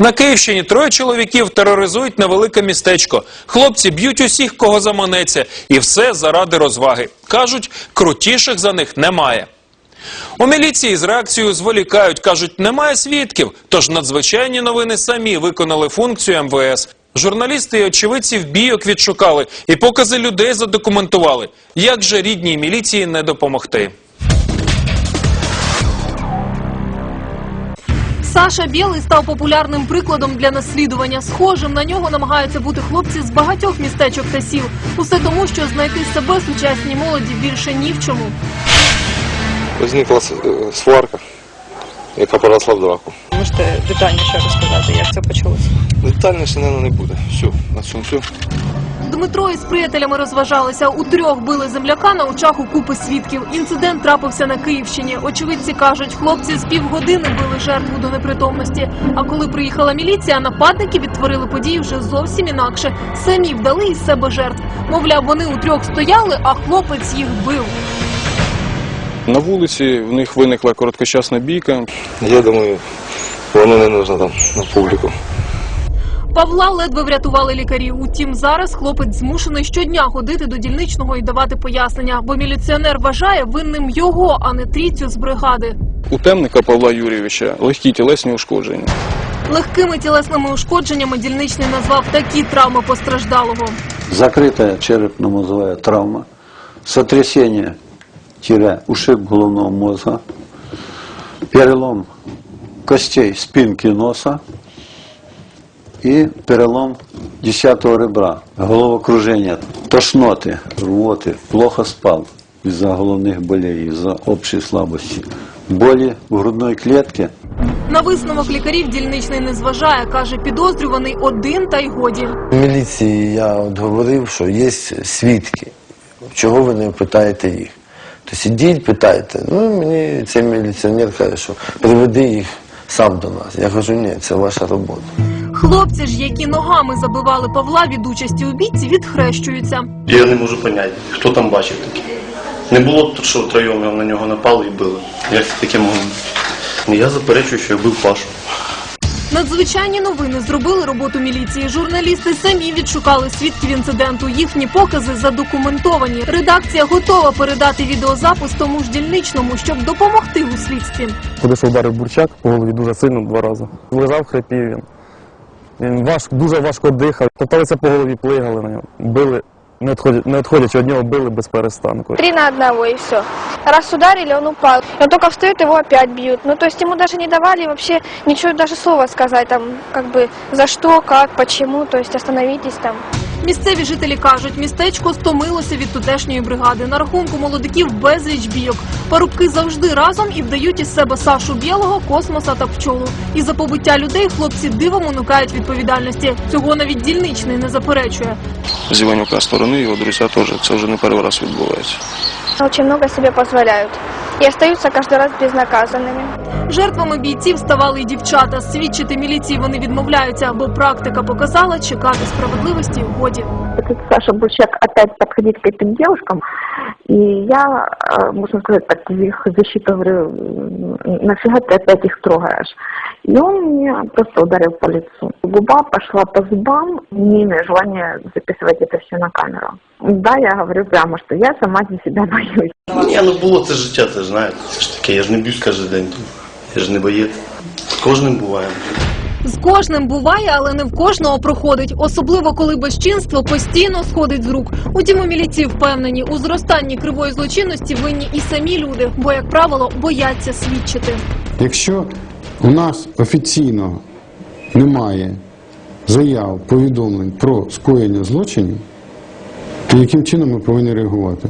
На Київщині троє чоловіків тероризують невелике містечко. Хлопці б'ють усіх, кого заманеться, і все заради розваги. Кажуть, крутіших за них немає. У міліції з реакцією зволікають, кажуть, немає свідків. Тож надзвичайні новини самі виконали функцію МВС. Журналісти і очевидці в бійок відшукали і покази людей задокументували. Як же рідній міліції не допомогти? Саша Білий став популярним прикладом для наслідування. Схожим на нього намагаються бути хлопці з багатьох містечок та сіл. Усе тому, що знайти себе сучасній молоді більше ні в чому. Возникла е, сварка, яка переросла в драку. Можете детальніше розказати, як це почалося? Детальніше, мабуть, не буде. Все, на цьому все. Дмитро із приятелями розважалися. У трьох били земляка на очах у купи свідків. Інцидент трапився на Київщині. Очевидці кажуть, хлопці з півгодини били жертву до непритомності. А коли приїхала міліція, нападники відтворили події вже зовсім інакше. Самі вдали із себе жертв. Мовляв, вони у трьох стояли, а хлопець їх бив. На вулиці в них виникла короткочасна бійка. Я думаю, воно не нужно там на публіку. Павла ледве врятували лікарі. Утім, зараз хлопець змушений щодня ходити до дільничного і давати пояснення, бо міліціонер вважає винним його, а не трійцю з бригади. У темника Павла Юрійовича легкі тілесні ушкодження. Легкими тілесними ушкодженнями дільничний назвав такі травми постраждалого. закрытая черепно-мозговая травма, сотрясение-ушиб головного мозга, перелом костей спинки носа и перелом десятого ребра, головокружение, тошноты, рвоты, плохо спал из-за головных болей, из-за общей слабости, боли в грудной клетке – На висновок лікарів дільничний не зважає. каже, підозрюваний один та й годі. В міліції я от говорив, що є свідки. Чого ви не питаєте їх? Тобто ідіть, питайте. Ну, мені цей міліціонер каже, що приведи їх сам до нас. Я кажу, ні, це ваша робота. Хлопці ж, які ногами забивали Павла від участі у бійці, відхрещуються. Я не можу поняти, хто там бачив таке. Не було тут, що втроєм на нього напали і били. Як це таке могло бути? Я заперечую, що я бив Пашу. Надзвичайні новини зробили роботу міліції. Журналісти самі відшукали свідків інциденту. Їхні покази задокументовані. Редакція готова передати відеозапис тому ж дільничному, щоб допомогти у слідстві. Куди що ударив бурчак по голові дуже сильно два рази. Лежав, хрипів він. Він важ, дуже важко дихав. Каталися по голові, плигали на нього. Били, не відходячи, не відходячи від нього, били без перестанку. Три на одного і все. Раз ударили, він упав. Він тільки встает, его опять б'ють. Ну, то есть навіть не давали вообще нічого, даже слова сказати, там, как бы, за що, как, почему, то есть остановитесь там. Місцеві жителі кажуть, містечко стомилося від тутешньої бригади. На рахунку молодиків безліч бійок. Парубки завжди разом і вдають із себе Сашу Білого, космоса та пчолу. І за побиття людей хлопці дивом уникають відповідальності. Цього навіть дільничний не заперечує. З Іванюка сторони його друзі теж. Це вже не перший раз відбувається. Очень много себе позволяют. И остаются каждый раз безнаказанными. Жертвами бійців ставали й дівчата. Свідчити міліції вони відмовляються, бо практика показала, чекати справедливості годі этот Саша Бульчак опять подходить к этим девушкам, и я, э, можно сказать, так, в их защиту говорю, м, нафига ты опять их трогаешь? И он меня просто ударил по лицу. Губа пошла по зубам, не имею желания записывать это все на камеру. Да, я говорю прямо, что я сама за себя боюсь. Ні, ну було це життя, це ж знаєте. Це ж таке, я ж не б'юсь кожен день тут. Я ж не боєць. З кожним буває. З кожним буває, але не в кожного проходить. Особливо коли безчинство постійно сходить з рук. Утім, у міліції впевнені, у зростанні кривої злочинності винні і самі люди, бо, як правило, бояться свідчити. Якщо у нас офіційно немає заяв, повідомлень про скоєння злочинів, то яким чином ми повинні реагувати?